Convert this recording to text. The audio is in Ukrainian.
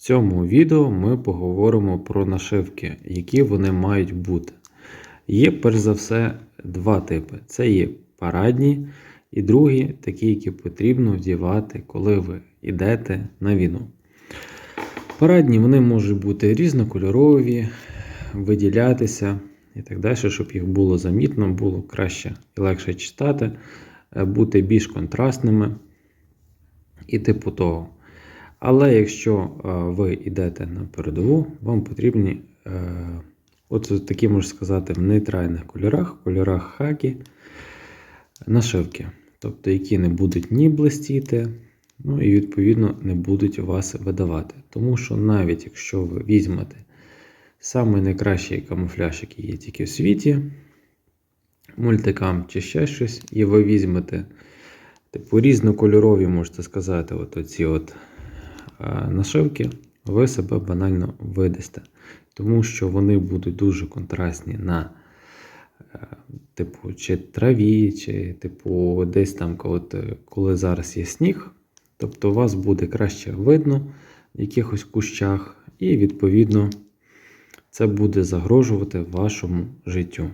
цьому відео ми поговоримо про нашивки, які вони мають бути. Є, перш за все, два типи: це є парадні, і другі, такі, які потрібно вдівати, коли ви йдете на війну. Парадні вони можуть бути різнокольорові, виділятися і так далі, щоб їх було замітно, було краще і легше читати, е, бути більш контрастними і типу того. Але якщо е, ви йдете на передову, вам потрібні е, от такі, можна сказати, в нейтральних кольорах, кольорах хакі, нашивки, тобто які не будуть ні блистіти, ну і відповідно не будуть вас видавати. Тому що навіть якщо ви візьмете самий найкращий камуфляж, який є тільки в світі, мультикам чи ще щось, і ви візьмете типу різнокольорові, можете сказати, от оці от нашивки, ви себе банально видасте. Тому що вони будуть дуже контрастні на е, типу, чи траві, чи типу, десь там, е, коли зараз є сніг. Тобто вас буде краще видно в якихось кущах, і відповідно це буде загрожувати вашому життю.